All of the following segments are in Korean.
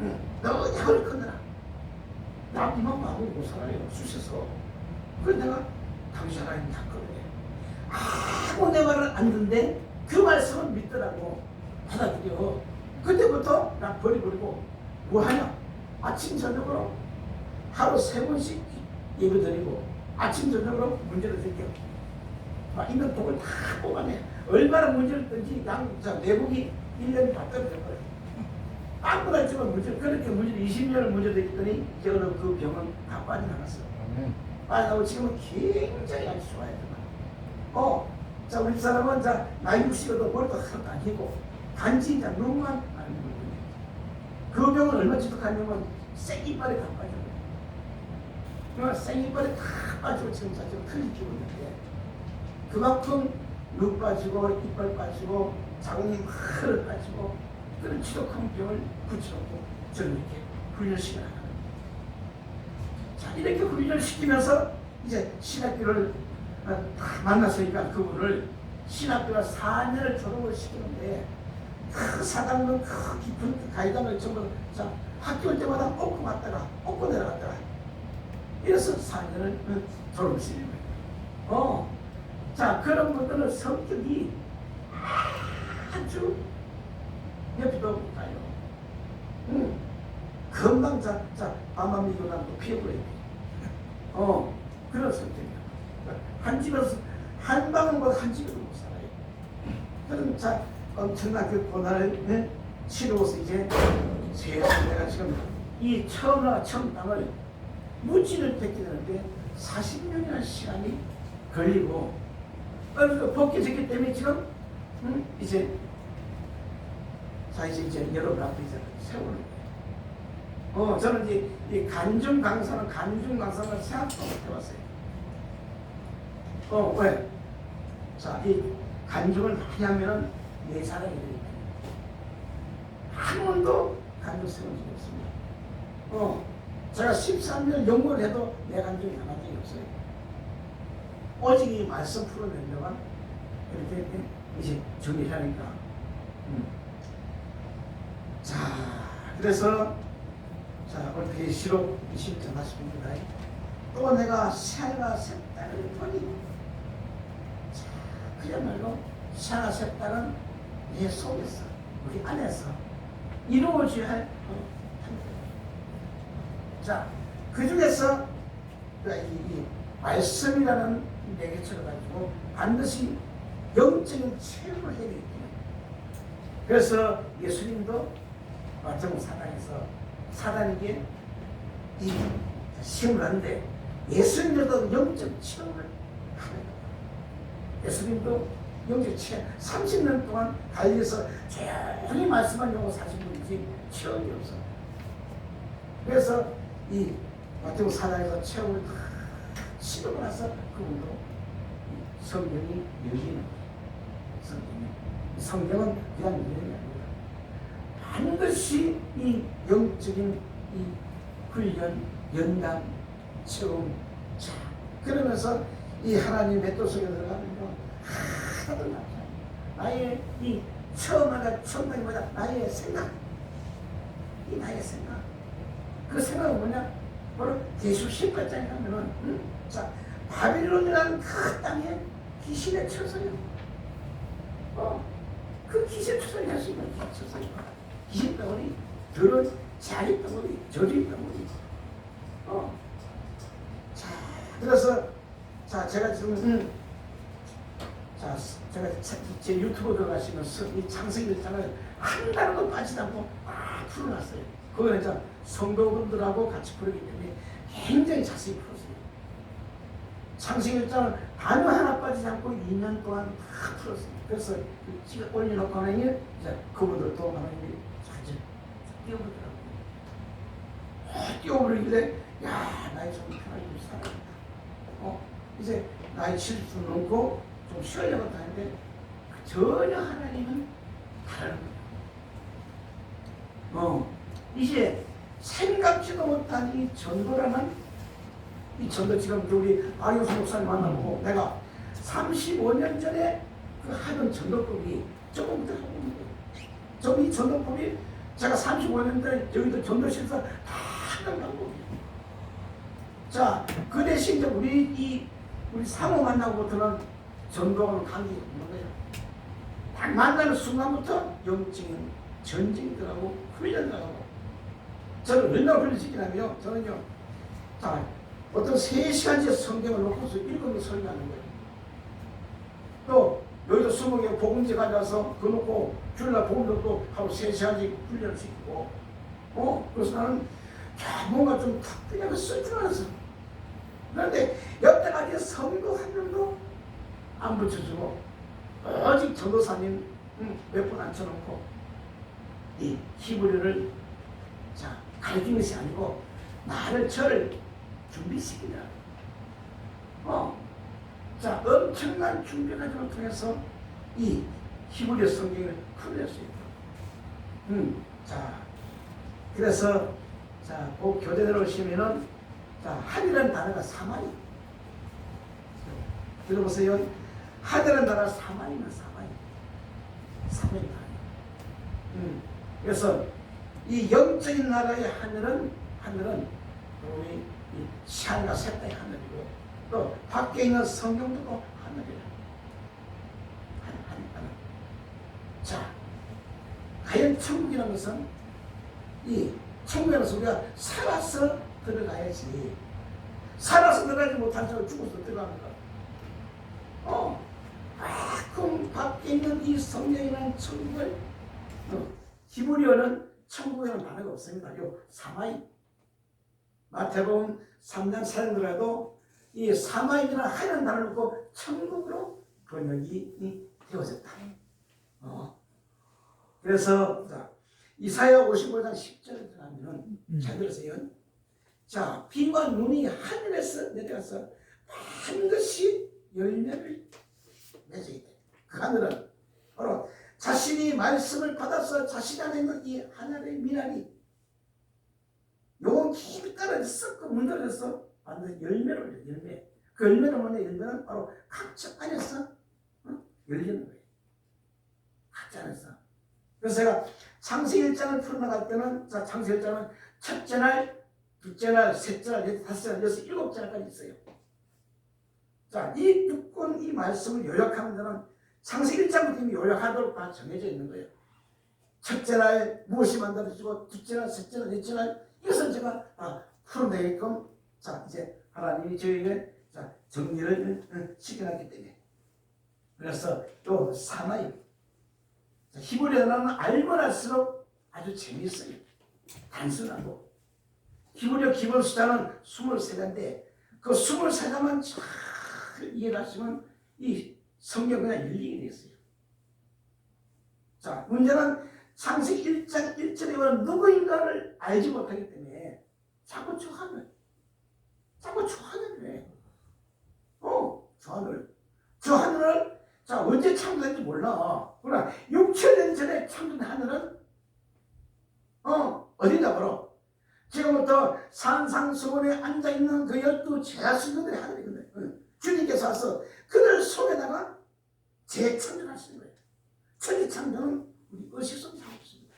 응. 너 약을 끊어라. 나 이만 마음을 못 살아요. 쑤셔서. 그래 내가 당신 하나님 다 끊어내. 아무 내 말을 안 듣는데 그 말씀을 믿더라고. 받아들여. 그때부터 나 버리버리고 뭐 하냐? 아침 저녁으로 하루 세 번씩 예배 드리고 아침 저녁으로 문제를 생겨. 막 있는 독을 다 뽑아내. 얼마나 문제를 든지 양, 자, 내국이 1년이 다 떨어져 버려. 아무나 있지만 문제, 그렇게 문제를 20년을 문제 됐더니 이제 어느 그 병은 다 빠져나갔어. 빠져나고 지금은 굉장히 아주 좋아요. 어, 자, 우리 사람은 자, 나이 60에도 머리도 하나도 안 희고 단지 이제 눈만 안 보이거든요. 그 병은 얼마 지독하냐면 생이빨이 다 빠져요. 그러니까 생이빨이 다 빠지고 지금 사실 틀리 끼고 있는데 그만큼 눈 빠지고 이빨 빠지고 장이 흐르 빠지고 그런 지독한 병을 붙여놓고 저는 이렇게 훈련시켜야 하는 자 이렇게 훈련을 시키면서 이제 신학교를 어, 다 만났으니까 그분을 신학교가 4년을 졸업을 시키는데 그 사당은 그 깊은 그 가이당을 전부 자 학교 올 때마다 엎고 갔다가 엎고 내려갔다가 이래서 4년을 졸업을 시키는 거예요. 어. 자 그런 분들은 성격이 아주 옆에도 가요. 응. 금방 자, 자, 밤밤 미교단도 피해버려요. 어, 그런 성격이야. 한 집에서, 한 방울보다 한 집에도 못 살아요. 그럼 자, 엄청난 그 고난을 네? 치르고서 이제 세상 내가 지금 이 처음과 처음 땅을 무지를 뺏게 되는데 40년이라는 시간이 걸리고 그래서 벗겨졌기 때문에 지금 응? 이제 자 이제 이제 여러분 앞에 이제 세우는 거예요. 어 저는 이제 이 간중 강사는 간중 강사는 생각도 못 해봤어요. 어 왜? 자 이 간중을 많이 하면은 내 사랑이 되니까 한 번도 간중 세운 적이 없습니다. 어 제가 13년 연구를 해도 내 간중이 하나 적이 없어요. 오직 이 말씀 풀어내려면 이렇게 이제 정리하니까. 음. 자, 그래서 자 어떻게 시로 20절 하십니다. 또 내가 새가 색다를 보니 자, 그야말로 새가 색다른 내 속에서 우리 안에서 이루어져야 할 어, 자, 그 중에서 이, 이 말씀이라는 내게처럼 가지고 반드시 영적인 체험을 해야 되기 때문에 그래서 예수님도 마태복 사단에서 사단에게 이 시험을 하는데 예수님도 영적 체험을 거예요. 예수님도 영적 체험 30년 동안 갈려서 조용히 말씀하려고 사신 분이지 체험이 없어. 그래서 이 마태복 사단에서 체험을 다 치르고 나서 그분도 이 성경이 열리는. 성경이. 성경은 그냥 열리는 반드시 이 영적인 이 훈련, 연단, 체험, 자 그러면서 이 하나님 맷돌 속에 들어가면 하나도 나지 나의 이 처음 하나 처음 하기보다 나의 생각, 이 나의 생각. 그 생각은 뭐냐? 바로 예수 18장에 가면은 응? 자 바빌론이라는 그 땅에 귀신의 처소요. 어, 그 귀신 처소에 갈수 있는 처소요. 귀신 덩어리, 더러운 자리 덩어리, 저리 덩어리. 어, 자 그래서 자 제가 지금 음, 자 제가 차- 제 유튜브 들어가시면 이 창세기 일장을 한 달도 빠지지 않고 막 풀어놨어요. 그거는 이제 성도분들하고 같이 풀기 때문에 굉장히 자세히 풀었어요. 창세기 일장을 단어 하나 빠지지 않고 2년 동안 다 풀었어요. 그래서 지금 올려놓고 하니 이제 그분들도 하나님이 띄워보더라고요. 어, 띄워버리길래 야 나이 좀 편하게 좀 살아야겠다. 어, 이제 나이 70도 넘고 좀 쉬어야겠다 하는데 전혀 하나님은 다른 거예요. 어, 이제 생각지도 못한 이 전도라는 이 전도 지금 우리 아리우스 목사님 만나고 내가 35년 전에 그 하던 전도법이 조금부터 하고 있는 거예요. 좀이 전도법이 제가 35년대 여기도 전도실에서 다 하는 방법이에요. 자, 그 대신 이제 우리 이 우리 사모 만나고부터는 전도하는 관계가 없는 거예요. 딱 만나는 순간부터 영적인 전쟁이 들어가고 훈련 들어가고 저는 얼마나 훈련시키냐면요. 저는요. 자, 어떤 3시간째 성경을 놓고서 읽으면 설교하는 거예요. 또 여기도 20개 복음지 가져와서 그 놓고 주일날 복음도 또 하루 3시간씩 훈련을 시키고 어? 그래서 나는 야, 뭔가 좀탁 쓸줄 알았어. 그런데 여태까지 성도 한 명도 안 붙여주고 오직 전도사님 몇분 앉혀놓고 이 히브리를 자 가르치는 것이 아니고 나를 저를 준비시키라. 어, 자 엄청난 준비 과정을 통해서 이 히브리 성경을 풀어낼 수 있다. 음, 자 그래서 자, 그 교재대로 오시면은 자, 한이라는 단어가 사마이. 들어보세요. 한이라는 단어가 사마이는 사마이. 사마이 단어. 음. 그래서 이 영적인 나라의 하늘은 하늘은 우리 이 시안과 셋다의 하늘이고 또 밖에 있는 성경도 또 하늘이라. 하늘, 하늘, 하늘. 자, 과연 천국이라는 것은 이 천국에서 우리가 살아서 들어가야지. 살아서 들어가지 못한 사람 죽어서 들어가는 거. 어, 가끔 밖에 있는 이 성령이라는 천국을 어, 히브리어는 천국에는 단어가 없습니다. 요 사마이. 마태복음 3장 4절에도 이 사마이라는 하얀 단어를 놓고 천국으로 번역이 되어졌다. 어. 그래서 자, 이사야 55장 10절에 들어가면은 음. 잘 들으세요. 자, 비와 눈이 하늘에서 내려가서 반드시 열매를 맺어야 돼. 그 하늘은 바로 자신이 말씀을 받아서 자신 안에 있는 이 하늘의 미랄이 요건 깊이 떨어져 그 문들어서 완전 열매를 올려 열매. 그 열매는 뭐냐? 열매는 바로 각자 안에서 어? 열리는 거예요. 각자 안에서. 그래서 제가 창세 1장을 풀어나갈 때는 자 창세 1장은 첫째 날, 둘째 날, 셋째 날, 다섯째 날, 여섯, 일곱째 날까지 있어요. 자, 이 두권 이 말씀을 요약하는 데는 창세 1장부터 이미 요약하도록 다 정해져 있는 거예요. 첫째 날 무엇이 만들어지고, 둘째 날, 셋째 날, 넷째 날, 이것을 제가 다 풀어내게끔 자, 이제 하나님이 저에게 자, 정리를 어, 시켜놨기 때문에. 그래서 또 사마이. 자, 히브리어는 알면 할수록 아주 재미있어요. 단순하고. 히브리어 기본 숫자는 23자인데 그 23자만 잘 이해하시면 이 성경 그냥 열리게 됐어요. 자, 문제는 창세기 1장 1절에 보면 누구인가를 알지 못하기 때문에 자꾸 주하늘, 자꾸 주하늘 해. 어, 주하늘. 주하늘을 자, 언제 창조된지 몰라. 그러나 6천년 전에 창조된 하늘은 어, 어디냐 바로 지금부터 산상수원에 앉아있는 그 열두 제자신들의 하늘이거든. 응. 주님께서 와서 그들 속에다가 재창조하시는 거예요. 천지창조는 우리 의식성이 다 없습니다.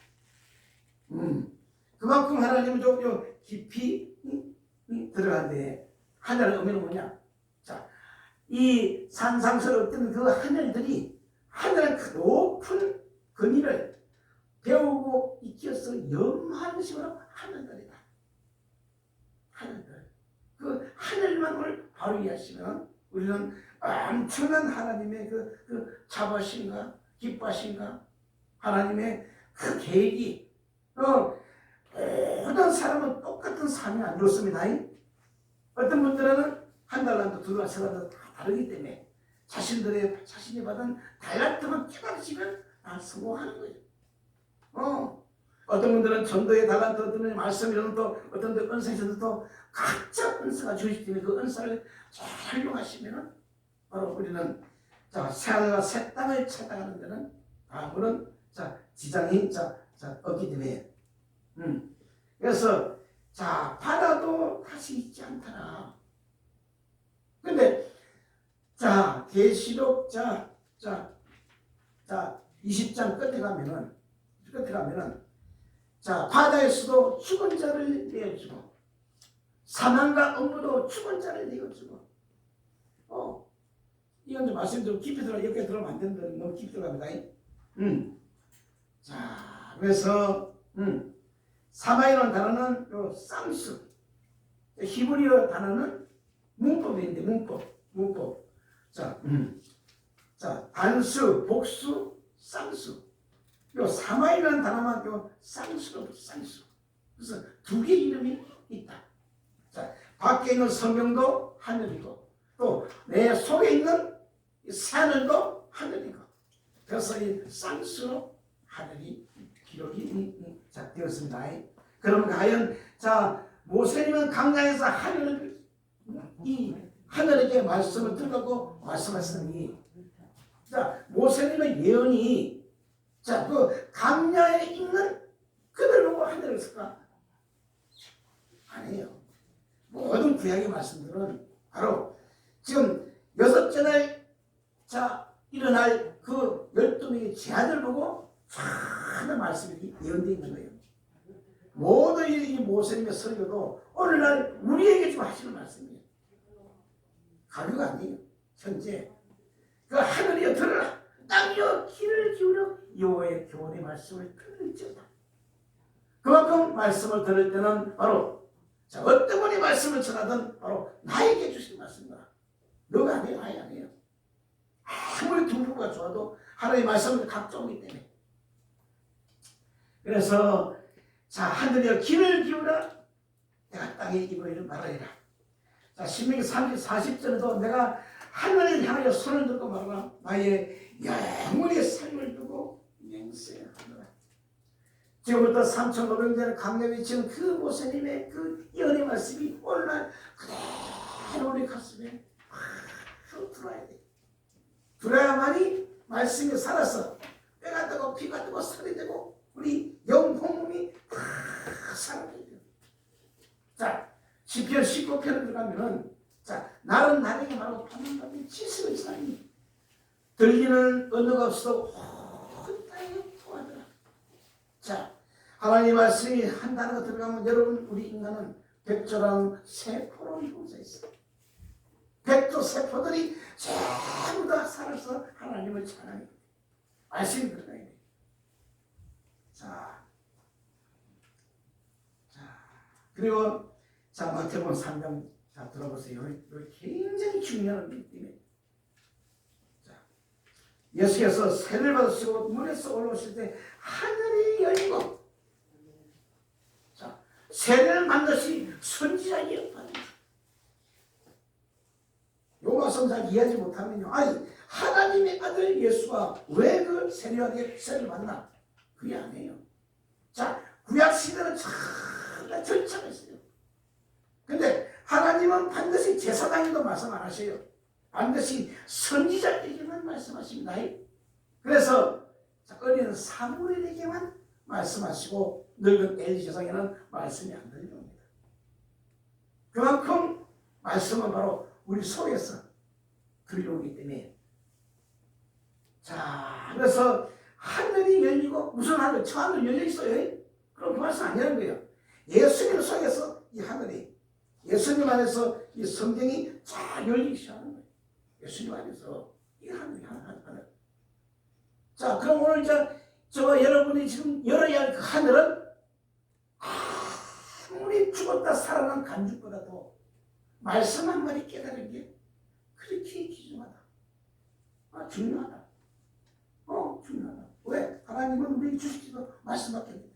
음. 그만큼 하나님은 좀, 좀 깊이 응? 응? 들어간데 하늘의 의미는 뭐냐? 자, 이 산상스러웠던 그 하늘들이 하늘의 그 높은 근위를 배우고 익혀서 염하는 식으로 하늘들이다. 하늘들. 그 하늘만을 바로 이해하시면 우리는 엄청난 하나님의 그, 그 자바심과 기뻐하심과 하나님의 그 계획이 어, 모든 사람은 똑 같은 삶이 안 좋습니다. 어떤 분들은 한 달란도 두 달, 세 달도 다 다르기 때문에 자신들의 자신이 받은 달란트만 깨달으시면 다 성공하는 거예요. 어. 어떤 분들은 전도의 달란트, 어떤 분은 말씀이라는 또 어떤 분들 은사에서도 또 각자 은사가 주시기 때문에 그 은사를 잘 활용하시면은 바로 우리는 자, 새 하늘과 새 땅을 찾아가는 데는 아무런 자, 지장이 자, 자, 없기 때문에 음. 그래서 자, 바다도 다시 있지 않더라. 근데 자, 계시록 자, 자, 자, 20장 끝에 가면은 끝에 가면은 자, 바다에서도 죽은 자를 내어주고, 사망과 업무도 죽은 자를 내어주고, 어, 이건 좀 말씀드리고 깊이 들어, 여기 들어가면 안 되는데 너무 깊이 들어갑니다. 음. 자, 그래서, 음, 사마이라는 단어는 요 쌍수, 히브리어 단어는 문법인데, 문법, 문법. 자, 음. 자, 단수, 복수, 쌍수. 요 사마이라는 단어만 요 쌍수로 쌍수. 그래서 두 개 이름이 있다. 자, 밖에 있는 성경도 하늘이고 또 내 속에 있는 이 하늘도 하늘이고 그래서 이 쌍수로 하늘이 기록이 자, 되었습니다. 그럼 과연 자 모세님은 강야에서 하늘을 이 하늘에게 말씀을 들고 말씀하시니 자 모세님의 예언이 자 그 강야에 있는 보고 하늘을 쓸까? 아니에요. 모든 구약의 말씀들은 바로 지금 여섯째 날, 자, 일어날 그 열두 명의 제아들 보고 하는 말씀이 예언되어 있는 거예요. 모든 이 모세님의 설교도 오늘날 우리에게 좀 하시는 말씀이에요. 가교가 아니에요. 현재 그 하늘이여 들으라 땅이여 귀를 기울여 여호와의 교훈의 말씀을 들을지어다. 그만큼 말씀을 들을 때는 바로 자 어떤 분이 말씀을 전하든 바로 나에게 주신 말씀이다. 너가 아니에요, 아이 아니에요. 아무리 두부가 좋아도 하나님의 말씀은 각종이기 때문에. 그래서 자 하늘이여 귀를 기울여 내가 땅에 이거를 말하리라. 자 신명기 30, 40절에도 내가 하늘을 향하여 손을 들고 말하라 나의 영원의 삶을 두고 맹세하노라. 지금부터 3,500년 강력이 지은 그 모세님의 그 예언의 말씀이 오늘날 그대로 우리 가슴에 확 들어야 돼. 들어야만이 말씀이 살아서 뼈가 되고 피가 되고 살이 되고 우리 영혼이 다 돼요. 자, 10편 19편을 들어가면은 자, 나는 나에게 말하고 밤에 지식을 사니 들리는 언어가 없어 온 땅에 통하더라. 자, 하나님 말씀이 한 단어가 들어가면 여러분 우리 인간은 백조랑 세포로 이루어져 있어요. 백조 세포들이 전부 다 살아서 하나님을 찬양해. 말씀이 들어가야 돼. 자, 자 그리고 자 마태복음 3장 자 들어보세요. 이거 굉장히 중요한 믿음이에요. 자, 예수께서 세를 받으시고 물에서 올라오실 때 하늘이 열리고 자 세를 만드시 선지자이었다. 요가서 잘 이해하지 못하면요. 아니 하나님의 아들 예수가 왜 그 세례하게 세를 만나? 그게 아니에요. 자 구약 시대는 참 절차가 있어요. 근데 하나님은 반드시 제사장에도 말씀 안 하셔요. 반드시 선지자에게만 말씀하십니다. 그래서 어린 사무엘에게만 말씀하시고 늙은 엘리 제사장에는 말씀이 안 들려옵니다. 그만큼 말씀은 바로 우리 속에서 들려오기 때문에 자 그래서 하늘이 열리고 무슨 하늘? 저 하늘 열려 있어요. 그럼 그 말씀 아니라는 거예요. 예수님 속에서 이 하늘이 예수님 안에서 이 성경이 잘 열리기 시작하는 거예요. 예수님 안에서 이 하늘이 하늘. 자, 그럼 오늘 이제 저 여러분이 지금 열어야 할 그 하늘은 아무리 죽었다 살아난 간죽보다도 말씀 한 마디 깨달은 게 그렇게 귀중하다. 아, 중요하다. 어, 중요하다. 왜? 하나님은 우리 주시기도 말씀밖에.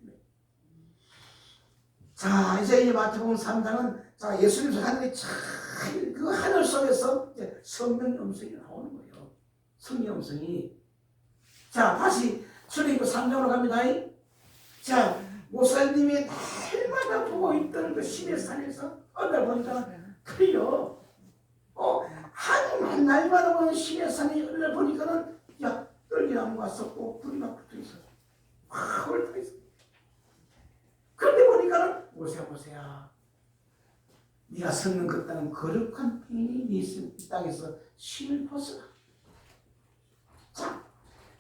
자, 이제 이 마태복음 3장은 자, 예수님 하늘이 참그 하늘 속에서 이제 성령 음성이 나오는 거예요. 성령 음성이. 자, 다시 출애굽 3장으로 갑니다. 자, 모사님이 날마다 보고 있던 그 신의 산에서 어느 날 보니까 그래요. 어, 한 날마다 보는 신의 산에 어느 날 보니까는 야, 떨기나무가 섰고 막 붙어 있어. 확 올라 있어. 모세야 모세야 네가 그 땅은 거룩한 평인이 네 땅에서 신을 벗어라 자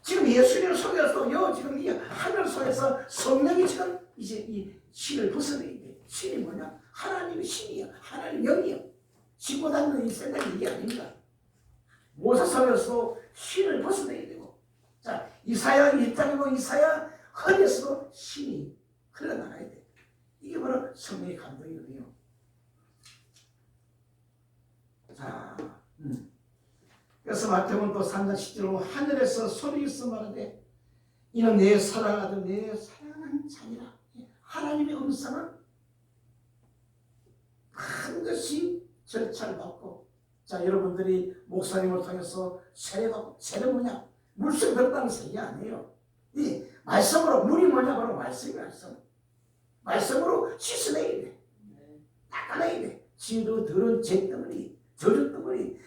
지금 예수님 속에서 요 지금 이 하늘 속에서 성령이 지금 이제 이 신을 벗어내야 돼. 신이 뭐냐? 하나님의 신이야. 하나님 영이야. 신고 다니는 이 생각이 이게 아닙니다. 모사성에서도 신을 벗어내야 되고. 자, 이사야 1장이고 이사야 허리에서도 신이 흘러나가야 돼. 이게 바로 성령의 감동이거든요. 자, 음. 그래서 마태복음 또 3장 10절로 하늘에서 소리에서 말하되 이는 내 사랑하던 내 사랑하는 자니라. 하나님의 음성은 반드시 절차를 받고 자 여러분들이 목사님을 통해서 세례받고 세례 뭐냐 물속에 들었다는 세계 아니에요. 이 말씀으로 물이 뭐냐 바로 말씀이 말씀. 말씀으로 씻어내야 돼. 닦아내야 돼. 진도 들은 죄덩어리 저주 덩어리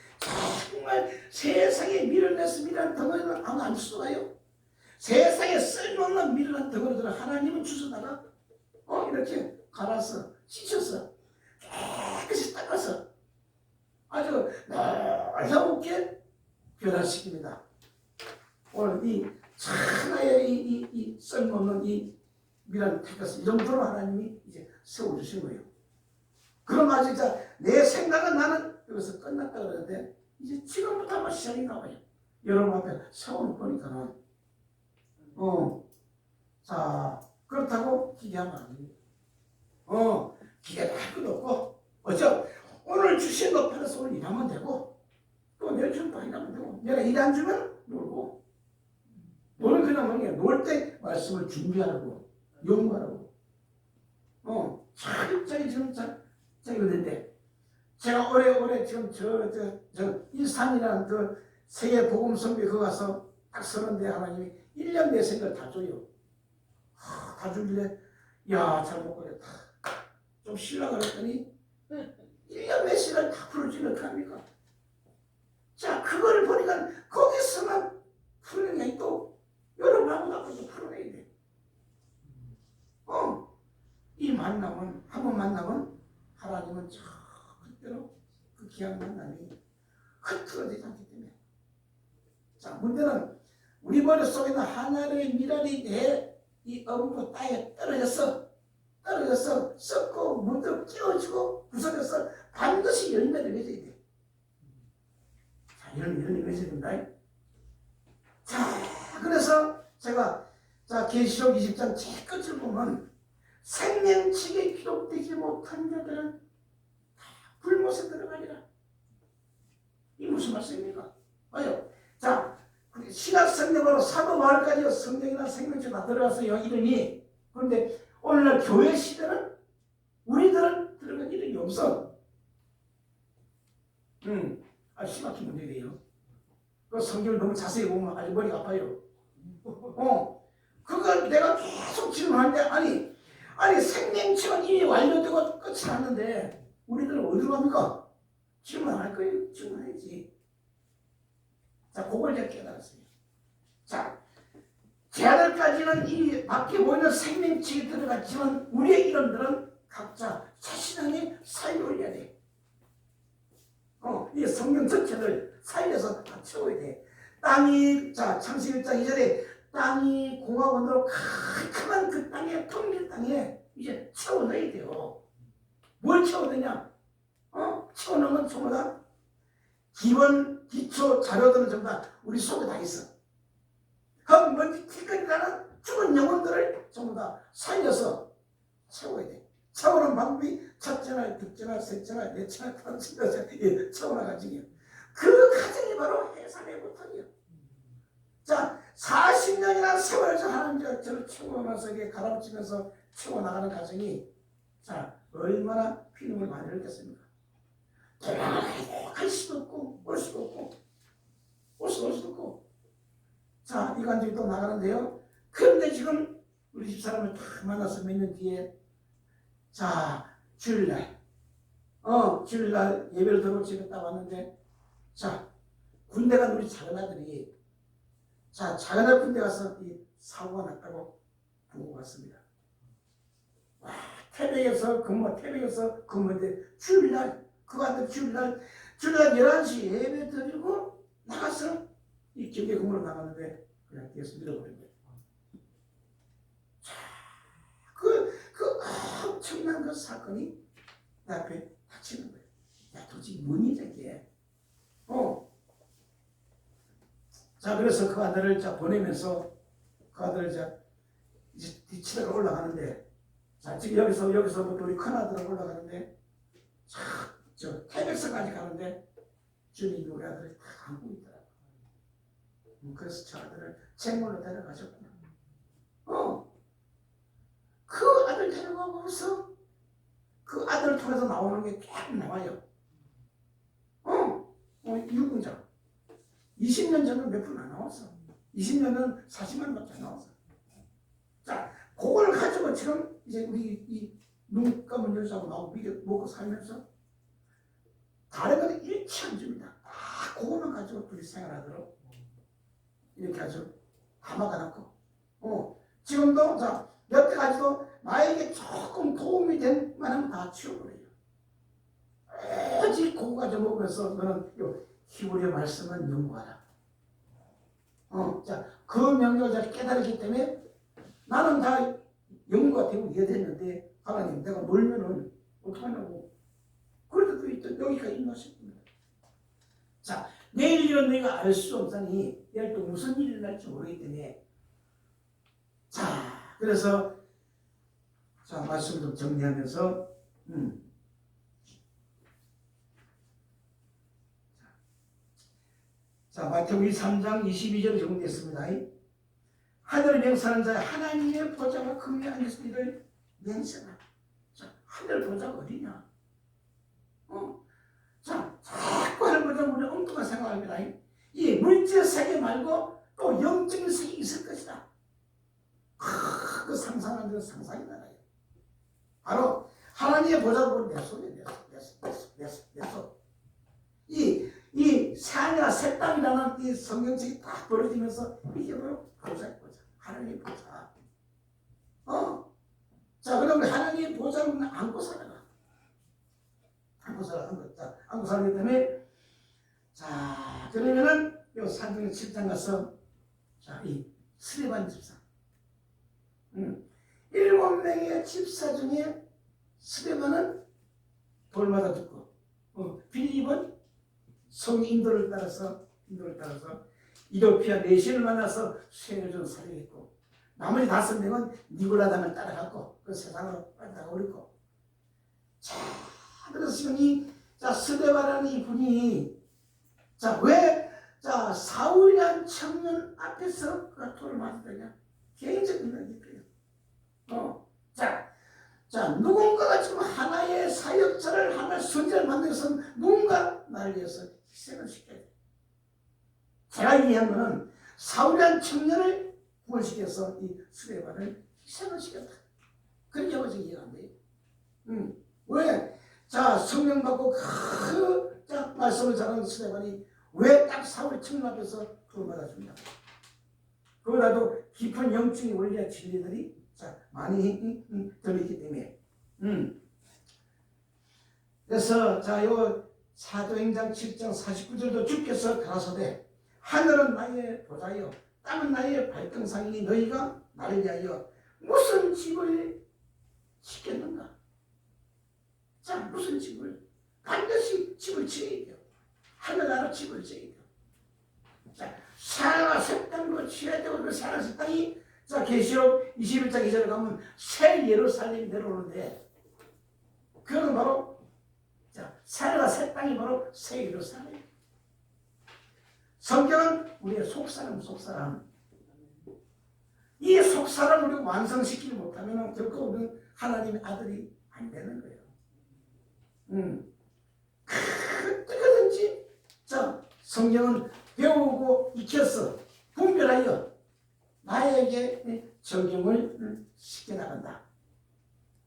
정말 세상에 밀어냈습니다. 덩어리는 아무 안 수가요. 세상에 쓸모없는 밀어낸 덩어리들을 하나님은 주워다가 어 이렇게 갈아서 씻어서 깨끗이 닦아서 아주 날카롭게 변화시킵니다. 오늘 이 천하의 이, 이, 이 쓸모없는 이 미란 택해서 이 정도로 하나님이 이제 세워주신 거예요. 아직 자, 내 생각은 나는 여기서 끝났다 그러는데 이제 지금부터 아마 시작인가 봐요. 여러분 앞에 세워놓고 보니까는 어, 자 그렇다고 기대하면 안 됩니다. 어, 기대도 할 것도 없고 어쩌 오늘 주신 것 팔아서 오늘 일하면 되고 또 내일 주면 또 일하면 되고 내가 일 안 주면 놀고 너는 그냥 뭐냐 놀 때 말씀을 준비하라고 연구하라고. 어 차근차근 지금 자, 자 이거는데 제가 오래오래 지금 저 저 저 일산이라는 그 세계 선교 그 가서 딱 서는데 하나님이 1년 내 생각 다 줘요. 하, 다 주길래? 야 잘못 그랬다. 좀 쉬려고 그랬더니 1년 내 시간 다 풀어주면 어떡합니까? 자 그거를 보니까 거기서만 아니고 여러분하고 나도 풀어내야 돼. 어, 이 만남은 한 번 만나면 하나님은 저 그대로 그 귀한 만남이 흐트러지지 않기 때문에. 자 문제는 우리 머릿속에 있는 하나님의 미랄이 내 이 어묵고 땅에 떨어져서 떨어져서 썩고 문득 깨어지고 구석에서 반드시 열매를 맺어야 돼. 자 이런 열매 맺어야 된다. 자, 그래서 제가 자 계시록 20장 제일 끝을 보면 생명책에 기록되지 못한 자들은 다 불못에 들어가리라. 이 무슨 말씀입니까? 봐요. 자, 신학 성경으로 사도 마을까지 성경이나 생명책 다 들어가서 요 이름이 그런데 오늘날 교회 시대는 우리들은 들어간 이름이 없어. 음, 아 심각한 문제예요. 그 성경을 너무 자세히 보면 아주 머리가 아파요. 어, 그걸 내가 계속 질문하는데 아니, 아니 생명체가 이미 완료되고 끝이 났는데 우리들은 어디로 갑니까? 질문할 거예요. 질문해야지. 자, 그걸 제가 깨달았어요. 자, 제 아들까지는 이 밖에 보이는 생명체에 들어갔지만 우리의 이름들은 각자 자신에게 살려 올려야 돼. 어, 이 성경 전체를 살려서 다 채워야 돼. 땅이, 자, 창세기 1장 2절에 땅이 공화원으로 캄캄한 그 땅에, 통일 땅에 이제 채워넣어야 돼요. 뭘 채워넣냐? 어? 채워넣으면 전부 다 기본, 기초, 자료들은 전부 다 우리 속에 다 있어. 그럼 먼저 티끌이라는 죽은 영혼들을 전부 다 살려서 채워야 돼. 채우는 방법이 첫째나, 둘째나, 셋째나, 넷째나, 다섯째나, 예, 채워나 가지고 그 과정이 바로 해산의 고통이에요. 자, 40년이나 세월을 저 하나님 저를 채워나서 가라붙이면서 채워나가는 과정이 자, 얼마나 피눈물 많이 흘렸겠습니까? 도망가야 갈 수도 없고, 올 수도 없고, 올 수도 올 수도 없고. 자, 이 관절이 또 나가는데요. 그런데 지금 우리 집사람을 다 만나서 몇 년 뒤에 자, 주일날, 어, 주일날 예배를 들어 집에 딱 왔는데, 자, 군대 간 우리 작은 아들이, 자, 작은 아들 군대 가서 이 사고가 났다고 보고 왔습니다. 와, 태백에서 근무, 태백에서 근무인데, 주일날, 그 아들 주일날, 주일날 11시 예배 드리고 나가서 이 경계 근무로 나갔는데, 그냥 뒤에서 밀어버린 거예요. 자, 그 엄청난 그 사건이 내 앞에 닥치는 거예요. 야, 도대체 뭔 일이야, 이게. 어. 자, 그래서 그 아들을 자 보내면서 그 아들을 자 이제 뒤치다가 올라가는데 자, 지금 여기서 여기서부터 우리 큰 아들하고 올라가는데 자, 저 태백서까지 가는데 주님이 우리 아들을 다 안고 있더라고. 음, 그래서 저 아들을 책물로 데려가셨구나. 어. 그 아들 데려가고서 그 아들을 통해서 나오는 게 계속 나와요. 어. 어, 유군자. 20년 전은 몇 푼 안 나왔어. 20년은 40만 원밖에 안 나왔어. 자, 그걸 가지고 지금 이제 우리 이 눈 감은 여자하고 나하고 미겨 먹고 살면서 다른 거는 일치 안 줍니다. 다 그거만 가지고 둘이 생활하도록 이렇게 아주 다 막아놨고, 어, 지금도 자, 여태까지도 나에게 조금 도움이 된 만하면 다 치워버려요. 오직 그거 가지고 먹으면서 너는 요 히브리어 말씀은 연구하라. 어, 자, 그 명령을 잘 깨달았기 때문에 나는 다 연구가 되고 이해됐는데 하나님 내가 놀면은 어떡하냐고. 그래도 또 있던 있나 싶습니다. 자, 내일 일은 내가 알 수 없으니 내일 또 무슨 일이 날지 모르기 때문에 자, 그래서 자, 말씀 좀 정리하면서 음. 자, 마태복음 3장 22절 정리했습니다. 하늘 맹세하는 자의 하나님의 보좌가 금에 앉으신 이를 맹세하라. 자, 하늘 보좌가 어디냐? 어? 자, 자꾸 하늘 보좌 우리 엉뚱한 생각합니다. 이 물질 세계 말고 또 영적인 세계 있을 것이다. 크, 그 상상하는 상상이 나라요. 바로 하나님의 내 손에 내 손, 내 손, 내 손, 내 손, 내 손. 이, 새 땅이라는 이 성경책이 딱 벌어지면서 이게 바로 보좌의 보좌. 하나님의 보좌. 어? 자, 그러면 하나님의 보좌를 안고 살아가. 안고 살아가. 안고, 자, 안고 살기 때문에 자, 그러면은 요 산중의 7장 가서 자, 이 스레반 집사. 음. 일곱 명의 집사 중에 스레반은 돌마다 죽고 어, 빌립은 성 인도를 따라서 인도를 따라서 이도피아 내신을 만나서 수행을 좀 살려했고 나머지 다섯 명은 니고라당을 따라갔고 그 세상으로 빠져나가 버렸고. 자 그래서 이자 스데바라는 이분이 자왜자 사울이란 청년 앞에서 그가 돌을 맞았느냐? 개인적인 얘기예요. 어, 자, 자 누군가가 지금 하나의 사역자를 하나의 선지를 만들기 위해서 누군가 나를 위해서 희생을 시켜야 돼. 제가 이해한 거는 사울이란 청년을 구원시켜서 이 스레반을 희생을 시켰다. 그렇게 어제 이해가 안 돼요. 음. 왜? 자, 성령 받고 그, 자, 말씀을 잘하는 스레반이 왜 딱 사울의 청년 앞에서 구원받아 준다. 그보다도 깊은 영적인 원리와 진리들이 자, 많이 음, 음, 들어있기 때문에. 음. 그래서 자, 요 사도행전 7장 49절도 주께서 가라사대 하늘은 나의 보좌요 땅은 나의 발등상이니 너희가 나를 위하여 무슨 집을 짓겠는가? 자 무슨 집을 반드시 집을 지어야 돼요. 하늘나라 집을 돼요. 자 사랑과 새 땅으로 지어야 되고 그 사랑 새 땅이 자 계시록 21장 2절에 가면 새 예루살렘이 내려오는데 그거는 바로 자, 살과 새 땅이 바로 새 예루살렘. 성경은 우리의 속사람, 속사람. 이 속사람을 우리가 완성시키지 못하면 결코 우리는 하나님의 아들이 안 되는 거예요. 음. 그때든지 자, 성경은 배우고 익혀서 분별하여 나에게 적용을 시켜나간다.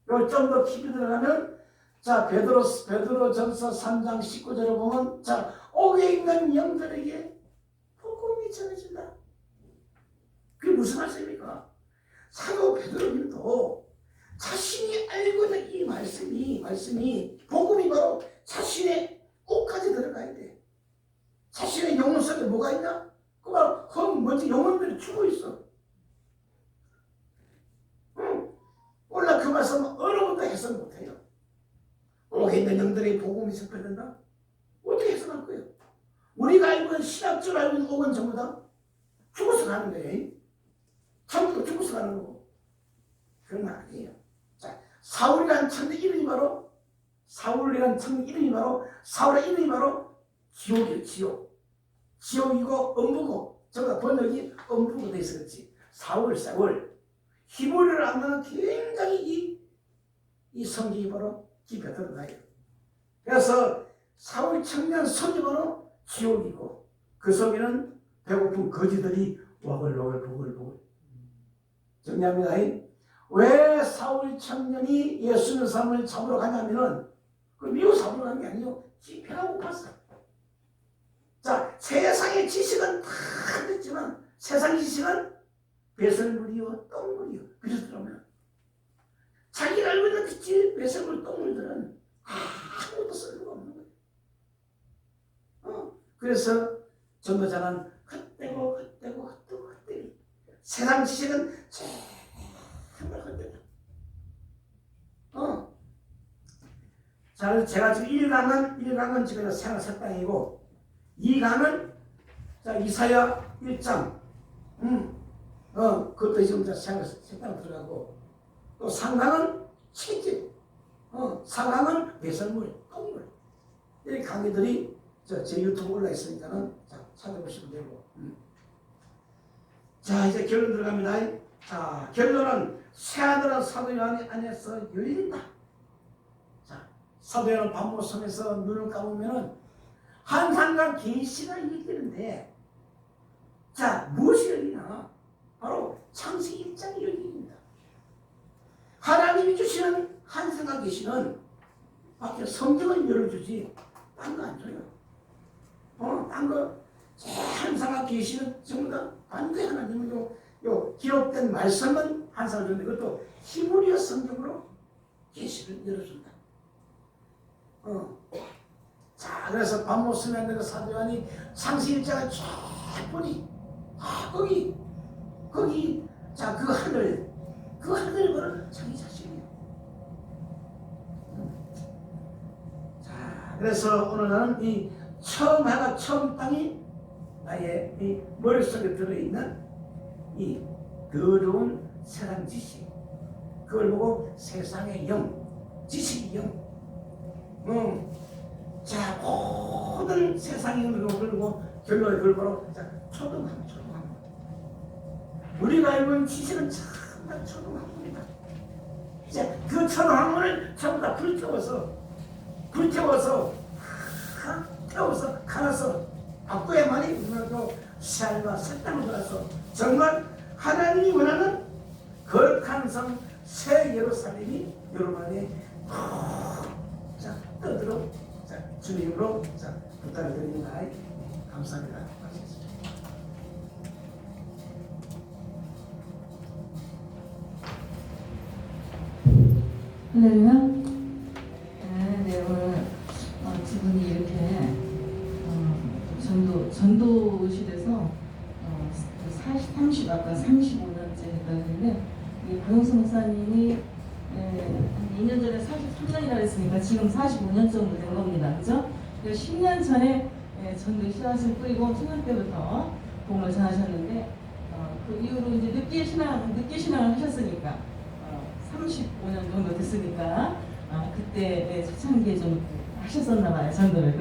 좀더 깊이 들어가면 자, 베드로, 베드로 전서 3장 19절에 보면, 자, 옥에 있는 영들에게 복음이 전해진다. 그게 무슨 말씀입니까? 사도 베드로님도 자신이 알고 있는 이 말씀이, 말씀이, 복음이 바로 자신의 옷까지 들어가야 돼. 자신의 영혼 속에 뭐가 있나? 그 바로 그 먼저 영혼들이 죽어 있어. 응. 몰라 그 말씀 어느 분도 해석 못해 요. 오게 있는 영들의 복음이 접해된다? 어떻게 해석할 거예요? 우리가 알고 있는 신학적으로 알고 있는 옥은 전부 다 죽어서 가는 거예요. 다 죽어서 가는 거고. 그런 건 아니에요. 자, 사울이라는 천의 이름이 바로 사울이라는 천의 이름이 바로 사울의 이름이 바로 지옥이에요. 지옥. 지옥이고 음부고 전부 다 번역이 음부고 돼 있었지. 사울, 사울. 히브리를 알면 굉장히 이, 이 성경이 바로 깊게 들어가요. 그래서 사울 청년 바로 지옥이고 그 속에는 배고픈 거지들이 와글와글 부글부글 정리합니다. 왜 사울 청년이 예수님 삶을 잡으러 가냐면은 그 미워 잡으러 가는 게 아니요. 지배하고 갔어. 자, 세상의 지식은 다 됐지만 세상 지식은 배설물이요, 똥물이요. 그렇더라면 지 배설물, 똥물들은 아무것도 쓸모가 없는 거예요. 어? 그래서 전도자는 헛되고 헛되고 헛되고 헛되고 세상 지식은 정말 헛되다. 어? 자, 제가 지금 1강은 1강은 지금 생활 색당이고 2강은 자 이사야 1장 음, 어, 그것도 지금 자 생활 색당 들어가고 또 3강은 채집 어, 4강은 배설물, 똥물 이 강의들이 저, 제 유튜브 올라 있으니까는 자, 찾아보시면 되고. 음. 자 이제 결론 들어갑니다. 자 결론은 새하늘은 사도 요한이 안에서 열린다. 자 사도 요한 반모섬에서 눈을 감으면은 한상간 계시가 열리는데 자 무엇이 열리나 바로 창세기 1장이 열립니다 하나님이 주시는 한상간 계시는 밖에 성경을 열어주지 딴 거 안 줘요 어, 딴거 한상간 계시는 다 반대 하나님은 요, 요 기록된 말씀은 한상을 주는데 그것도 히브리어 성경으로 계시를 열어준다 어. 자, 그래서 그 사도관이 상시일자가 쫙 보니, 아, 거기, 거기, 자, 그 하늘, 그 하늘 보는 자기 자신이에요. 음. 자, 그래서 오늘 나는 이 처음 해가 처음 땅이 나의 이 머릿속에 들어있는 이 더러운 세상 지식, 그걸 보고 세상의 영, 지식의 영, 음. 자, 모든 세상의 힘을 걸고 결론에 걸고 자, 초등학, 초등학. 우리가 알고 있는 지식은 정 말 초등학문이다. 이제 그 초등학문을 전부 다 불태워서, 불태워서, 하, 태워서, 갈아서, 바꿔야만이 우리도 삶과 색당을 걸어서 정말 하나님이 원하는 거룩한 성, 새 예루살렘이 여러분 안에 자, 떠들어 자, 주님으로 자, 부탁을 드립니다. 감사합니다. 할렐루야. 네, 네, 오늘 어, 두 분이 이렇게 어, 전도, 전도실에서 어, 40, 30, 아까 35년째 했다는데 이 고영성 목사님이 예, 한 2년 전에 43년이라 그랬으니까 지금 45년 정도 된 겁니다. 그죠? 10년 전에 예, 전도 씨앗을 뿌리고 초등 때부터 복음을 전하셨는데 어, 그 이후로 이제 늦게 신앙, 늦게 신앙을 하셨으니까 어, 35년 정도 됐으니까 아, 그때 초창기에 좀 하셨었나 봐요 전도를